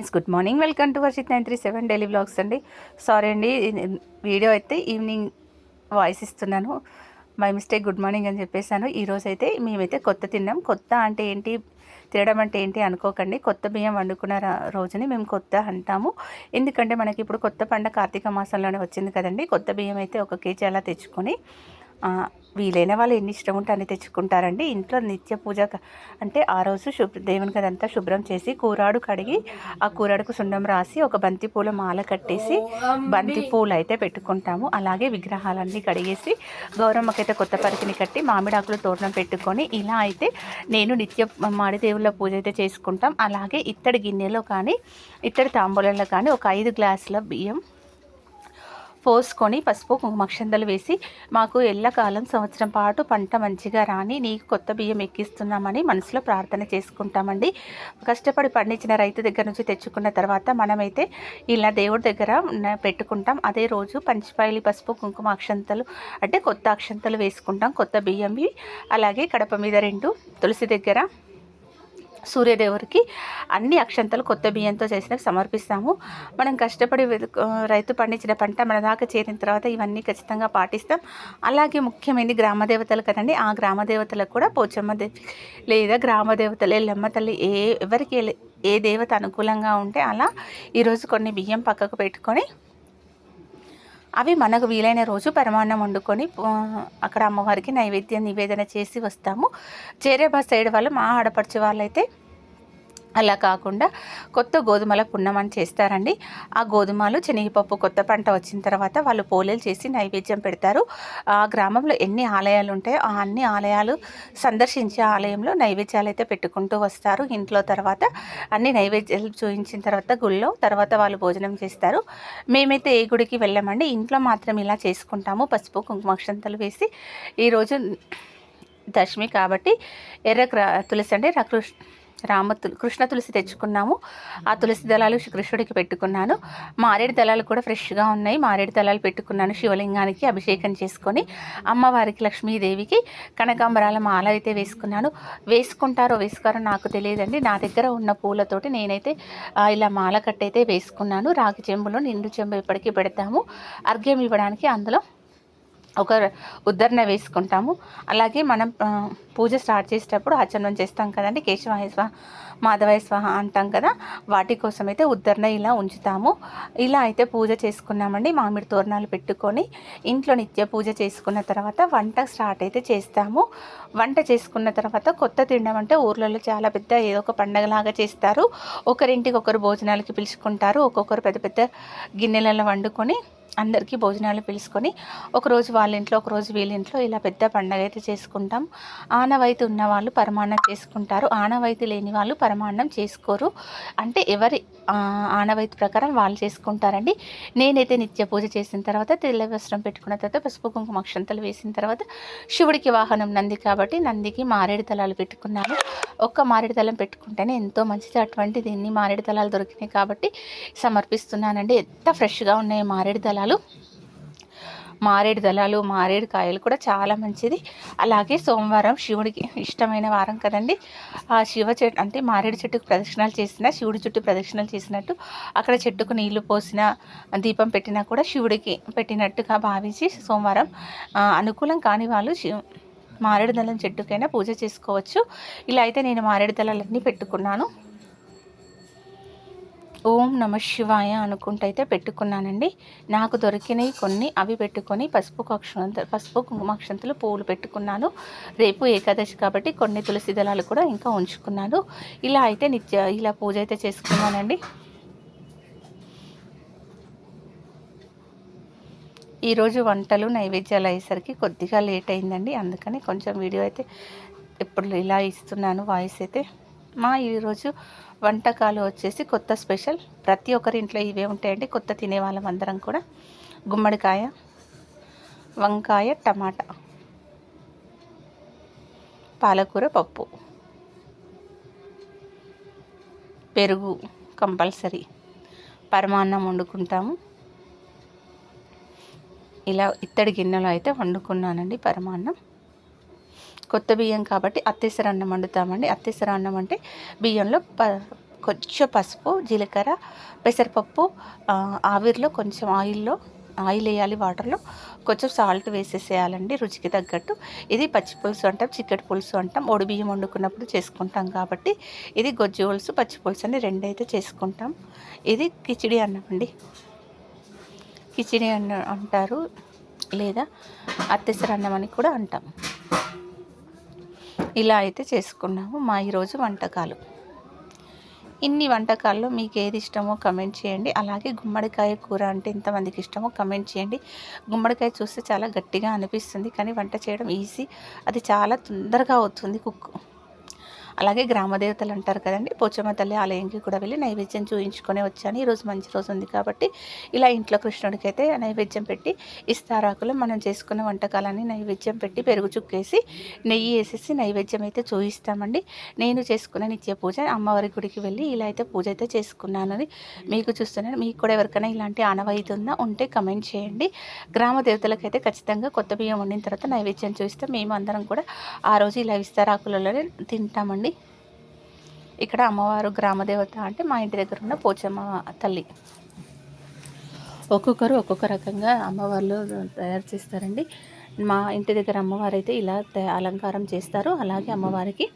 Friends good morning welcome to Varshith nine three seven daily blogs అండి. Sorry అండి video అయితే evening voice ఇస్తున్నాను. My mistake good morning అని చెప్పేసాను ఈరోజు అయితే మేమైతే కొత్త తిన్నాం. కొత్త అంటే ఏంటి తినడం అంటే ఏంటి అనుకోకండి. కొత్త బియ్యం వండుకున్న రోజుని మేము కొత్త అంటాము. ఎందుకంటే మనకి ఇప్పుడు కొత్త పంట కార్తీక మాసంలోనే వచ్చింది కదండి. కొత్త బియ్యం అయితే ఒక కేజీ అలా తెచ్చుకొని వీలైన వాళ్ళు ఎన్ని ఇష్టం ఉంటే అన్ని తెచ్చుకుంటారండి. ఇంట్లో నిత్య పూజ అంటే ఆ రోజు శుభ్ర దేవునికి అదంతా శుభ్రం చేసి కూరాడు కడిగి ఆ కూరాడుకు సున్నం రాసి ఒక బంతి పూల మాల కట్టేసి బంతి పూలు అయితే పెట్టుకుంటాము. అలాగే విగ్రహాలన్నీ కడిగేసి గౌరమ్మకైతే కొత్త పరికిని కట్టి మామిడాకులు తోరణం పెట్టుకొని ఇలా అయితే నేను నిత్య మాడి దేవుళ్ళ పూజ అయితే చేసుకుంటాం. అలాగే ఇత్తడి గిన్నెలో కానీ ఇత్తడి తాంబూలంలో కానీ ఒక ఐదు గ్లాసుల బియ్యం పోసుకొని పసుపు కుంకుమక్షందలు వేసి మాకు ఎల్లకాలం సంవత్సరం పాటు పంట మంచిగా రాని నీకు కొత్త బియ్యం ఎక్కిస్తున్నామని మనసులో ప్రార్థన చేసుకుంటామండి. కష్టపడి పండించిన రైతు దగ్గర నుంచి తెచ్చుకున్న తర్వాత మనమైతే ఇలా దేవుడి దగ్గర ఉన్న- పెట్టుకుంటాం. అదే రోజు పంచిపాయలి పసుపు కుంకుమ అక్షంతలు అంటే కొత్త అక్షంతలు వేసుకుంటాం. కొత్త బియ్యంవి అలాగే కడప మీద రెండు తులసి దగ్గర సూర్యదేవుడికి అన్ని అక్షంతలు కొత్త బియ్యంతో చేసినవి సమర్పిస్తాము. మనం కష్టపడి రైతు పండించిన పంట మన దాకా చేరిన తర్వాత ఇవన్నీ ఖచ్చితంగా పాటిస్తాం. అలాగే ముఖ్యమైనది గ్రామ దేవతలు కదండి ఆ గ్రామ దేవతలకు కూడా పోచమ్మ దేవి లేదా గ్రామదేవతలు ఎల్లమ్మ తల్లి ఏ ఎవరికి ఏ దేవత అనుకూలంగా ఉంటే అలా ఈరోజు కొన్ని బియ్యం పక్కకు పెట్టుకొని అవి మనకు వీలైన రోజు పరమాన్నం వండుకొని అక్కడ అమ్మవారికి నైవేద్యం నివేదన చేసి వస్తాము. చేరేబా సైడ్ వాళ్ళు మా ఆడపడిచే వాళ్ళైతే అలా కాకుండా కొత్త గోధుమల పున్నమని చేస్తారండి. ఆ గోధుమలు శనగపప్పు కొత్త పంట వచ్చిన తర్వాత వాళ్ళు పోలేలు చేసి నైవేద్యం పెడతారు. ఆ గ్రామంలో ఎన్ని ఆలయాలు ఉంటాయో ఆ అన్ని ఆలయాలు సందర్శించే ఆలయంలో నైవేద్యాలు అయితే పెట్టుకుంటూ వస్తారు. ఇంట్లో తర్వాత అన్ని నైవేద్యాలు చూపించిన తర్వాత గుళ్ళో తర్వాత వాళ్ళు భోజనం చేస్తారు. మేమైతే ఏ గుడికి వెళ్ళామండి. ఇంట్లో మాత్రం ఇలా చేసుకుంటాము. పసుపు కుంకుమాక్షంతలు వేసి ఈరోజు దశమి కాబట్టి ఎర్ర క్ర- తులసి అంటే రకృష్ణ రామ తు- కృష్ణ తులసి తెచ్చుకున్నాము. ఆ తులసి దళాలు కృష్ణుడికి పెట్టుకున్నాను. మారేడు దళాలు కూడా ఫ్రెష్గా ఉన్నాయి. మారేడు దళాలు పెట్టుకున్నాను శివలింగానికి అభిషేకం చేసుకొని. అమ్మవారికి లక్ష్మీదేవికి కనకాంబరాల మాల అయితే వేసుకున్నాను. వేసుకుంటారో వేసుకోరో నాకు తెలియదండి. నా దగ్గర ఉన్న పూలతోటి నేనైతే ఇలా మాల కట్టయితే వేసుకున్నాను. రాగి చెంబులో నిండు చెంబు ఎప్పటికీ పెడతాము. అర్ఘ్యం ఇవ్వడానికి అందులో ఒక ఉద్ధరణ వేసుకుంటాము. అలాగే మనం పూజ స్టార్ట్ చేసేటప్పుడు ఆచరణం చేస్తాం కదండి కేశవాయ స్వాహ మాధవాయ స్వాహ అంటాం కదా వాటి కోసం అయితే ఉద్ధరణ ఇలా ఉంచుతాము. ఇలా అయితే పూజ చేసుకున్నామండి మామిడి తోరణాలు పెట్టుకొని ఇంట్లో నిత్య పూజ చేసుకున్న తర్వాత వంట స్టార్ట్ అయితే చేస్తాము. వంట చేసుకున్న తర్వాత కొత్త తినడం అంటే ఊర్లలో చాలా పెద్ద ఏదో ఒక పండగలాగా చేస్తారు. ఒకరింటికి ఒకరు భోజనాలకి పిలుచుకుంటారు ఒక్కొక్కరు పెద్ద పెద్ద గిన్నెలలో వండుకొని అందరికీ భోజనాలు పిలుచుకొని ఒకరోజు వాళ్ళ ఇంట్లో ఒకరోజు వీళ్ళ ఇంట్లో ఇలా పెద్ద పండగ అయితే చేసుకుంటాం. ఆనవాయితీ ఉన్న వాళ్ళు పరమాన్నం చేసుకుంటారు. ఆనవాయితీ లేని వాళ్ళు పరమాన్నం చేసుకోరు. అంటే ఎవరి ఆనవైతి ఆనవాయితీ ప్రకారం వాళ్ళు చేసుకుంటారండి. నేనైతే నిత్య పూజ చేసిన తర్వాత తెల్ల వస్త్రం పెట్టుకున్న తర్వాత పసుపు కుంకుమ అక్షంతలు వేసిన తర్వాత శివుడికి వాహనం నంది కాబట్టి నందికి మారేడు తలాలు పెట్టుకున్నాను. ఒక్క మారేడు తలం పెట్టుకుంటేనే ఎంతో మంచిది. అటువంటి దీన్ని మారేడు తలాలు దొరికినాయి కాబట్టి సమర్పిస్తున్నానండి. ఎంత ఫ్రెష్గా ఉన్నాయి మారేడు దళాలు మారేడు దళాలు మారేడు కాయలు కూడా చాలా మంచిది. అలాగే సోమవారం శివుడికి ఇష్టమైన వారం కదండి. ఆ శివ చెట్టు అంటే మారేడు చెట్టుకు ప్రదక్షిణాలు చేసిన శివుడి చుట్టూ ప్రదక్షిణాలు చేసినట్టు అక్కడ చెట్టుకు నీళ్ళు పోసిన దీపం పెట్టినా కూడా శివుడికి పెట్టినట్టుగా భావించి సోమవారం అనుకూలం కాని వాళ్ళు శివ మారేడు దళం చెట్టుకైనా పూజ చేసుకోవచ్చు. ఇలా అయితే నేను మారేడు దళాలన్నీ పెట్టుకున్నాను. ఓం నమ శివాయ అనుకుంటూ అయితే పెట్టుకున్నానండి. నాకు దొరికినవి కొన్ని అవి పెట్టుకొని పసుపు అక్షంత పసుపు కుంకుమాక్షంతలు పువ్వులు పెట్టుకున్నాను. రేపు ఏకాదశి కాబట్టి కొన్ని తులసి దళాలు కూడా ఇంకా ఉంచుకున్నాను. ఇలా అయితే నిత్య ఇలా పూజ అయితే చేసుకున్నానండి. ఈరోజు వంటలు నైవేద్యాలు అయ్యేసరికి కొద్దిగా లేట్ అయిందండి. అందుకని కొంచెం వీడియో అయితే ఇప్పుడు ఇలా ఇస్తున్నాను వాయిస్ అయితే మా ఈరోజు వంటకాలు వచ్చేసి కొత్త స్పెషల్. ప్రతి ఒక్కరి ఇంట్లో ఇవే ఉంటాయండి. కొత్త తినే వాళ్ళం అందరం కూడా. గుమ్మడికాయ వంకాయ టమాటా పాలకూర పప్పు పెరుగు కంపల్సరీ. పరమాన్నం వండుకుంటాము. ఇలా ఇత్తడి గిన్నెలో అయితే వండుకున్నానండి పరమాన్నం. కొత్త బియ్యం కాబట్టి అత్తేసర అన్నం వండుతామండి. అత్తేసర అన్నం అంటే బియ్యంలో ప కొంచెం పసుపు జీలకర్ర పెసరపప్పు ఆవిరిలో కొంచెం ఆయిల్లో ఆయిల్ వేయాలి వాటర్లో. కొంచెం సాల్ట్ వేసేసేయాలండి రుచికి తగ్గట్టు. ఇది పచ్చి పులుసు అంటాం చిక్కటి పులుసు అంటాం. ఒడి బియ్యం వండుకున్నప్పుడు చేసుకుంటాం కాబట్టి ఇది గొజ్జు పులుసు పచ్చి పులుసు అని రెండైతే చేసుకుంటాం. ఇది కిచిడి అన్నం అండి. కిచిడి అన్న అంటారు లేదా అత్తెసర అన్నం అని కూడా అంటాం. ఇలా అయితే చేసుకున్నాము. మా ఈరోజు వంటకాలు. ఇన్ని వంటకాల్లో మీకు ఏది ఇష్టమో కమెంట్ చేయండి. అలాగే గుమ్మడికాయ కూర అంటే ఎంతమందికి ఇష్టమో కమెంట్ చేయండి. గుమ్మడికాయ చూస్తే చాలా గట్టిగా అనిపిస్తుంది కానీ వంట చేయడం ఈజీ. అది చాలా తొందరగా అవుతుంది కుక్ అలాగే గ్రామ దేవతలు అంటారు కదండి. పోచమ్మ తల్లి ఆలయంకి కూడా వెళ్ళి నైవేద్యం చూయించుకొని వచ్చాను. ఈరోజు మంచి రోజు ఉంది కాబట్టి ఇలా ఇంట్లో కృష్ణుడికి అయితే నైవేద్యం పెట్టి ఇస్తారాకులు మనం చేసుకున్న వంటకాలన్నీ నైవేద్యం పెట్టి పెరుగు చుక్కేసి నెయ్యి వేసేసి నైవేద్యం అయితే చూయిస్తామండి. నేను చేసుకున్న నిత్య పూజ అమ్మవారి గుడికి వెళ్ళి ఇలా అయితే పూజ అయితే చేసుకున్నానని మీకు చూస్తున్నాను. మీకు కూడా ఎవరికైనా ఇలాంటి ఆనవాయితీ ఉందా ఉంటే కమెంట్ చేయండి. గ్రామ దేవతలకైతే ఖచ్చితంగా కొత్త బియ్యం వండిన తర్వాత నైవేద్యం చూస్తే మేము అందరం కూడా ఆ రోజు ఇలా విస్తారాకులలోనే తింటామండి. ఇక్కడ అమ్మవారు గ్రామదేవత అంటే మా ఇంటి దగ్గర ఉన్న పోచమ్మ తల్లి. ఒక్కొక్కరు ఒక్కొక్క రకంగా అమ్మవార్లు తయారు చేస్తారండి. మా ఇంటి దగ్గర అమ్మవారు అయితే ఇలా తయ- అలంకారం చేస్తారు. అలాగే అమ్మవారికి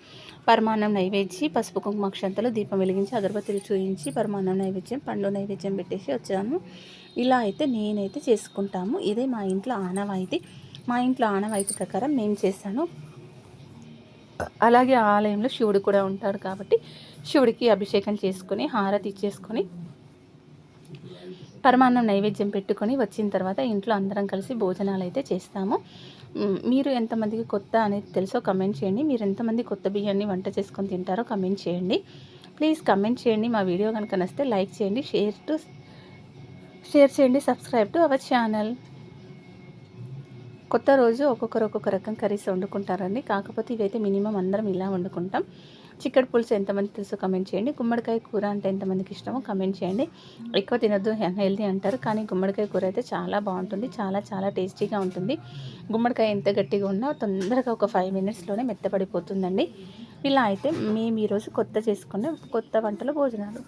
పరమాన్నం నైవేద్యం పసుపు కుంకుమ అక్షంతలు దీపం వెలిగించి అగరబత్తులు చూయించి పరమాన్నం నైవేద్యం పండు నైవేద్యం పెట్టేసి వచ్చాను ఇలా అయితే నేనైతే చేసుకుంటాము. ఇదే మా ఇంట్లో ఆనవాయితీ. మా ఇంట్లో ఆనవాయితీ ప్రకారం నేను చేశాను అలాగే ఆ ఆలయంలో శివుడు కూడా ఉంటాడు కాబట్టి శివుడికి అభిషేకం చేసుకొని హారతి ఇచ్చేసుకొని పరమాన్నం నైవేద్యం పెట్టుకొని వచ్చిన తర్వాత ఇంట్లో అందరం కలిసి భోజనాలు అయితే చేస్తాము. మీరు ఎంతమందికి కొత్త అనేది తెలుసో కమెంట్ చేయండి. మీరు ఎంతమంది కొత్త బియ్యాన్ని వంట చేసుకొని తింటారో కమెంట్ చేయండి. ప్లీజ్ కమెంట్ చేయండి. మా వీడియో కనుక నచ్చితే లైక్ చేయండి. షేర్ టు షేర్ చేయండి. Subscribe to our channel. కొత్త రోజు ఒక్కొక్కరు ఒక్కొక్క రకం కర్రీస్ వండుకుంటారండి. కాకపోతే ఇవైతే మినిమం అందరం ఇలా వండుకుంటాం. చిక్కడి పులుసు ఎంతమంది తెలుసో కమెంట్ చేయండి. గుమ్మడికాయ కూర అంటే ఎంతమందికి ఇష్టమో కమెంట్ చేయండి. ఎక్కువ తినొద్దు హెల్దీ అంటారు. కానీ గుమ్మడికాయ కూర అయితే చాలా బాగుంటుంది. చాలా చాలా టేస్టీగా ఉంటుంది. గుమ్మడికాయ ఎంత గట్టిగా ఉన్నా తొందరగా ఒక ఫైవ్ మినిట్స్లోనే మెత్తపడిపోతుందండి ఇలా అయితే మేము ఈరోజు కొత్త చేసుకున్న కొత్త వంటలు భోజనాలు.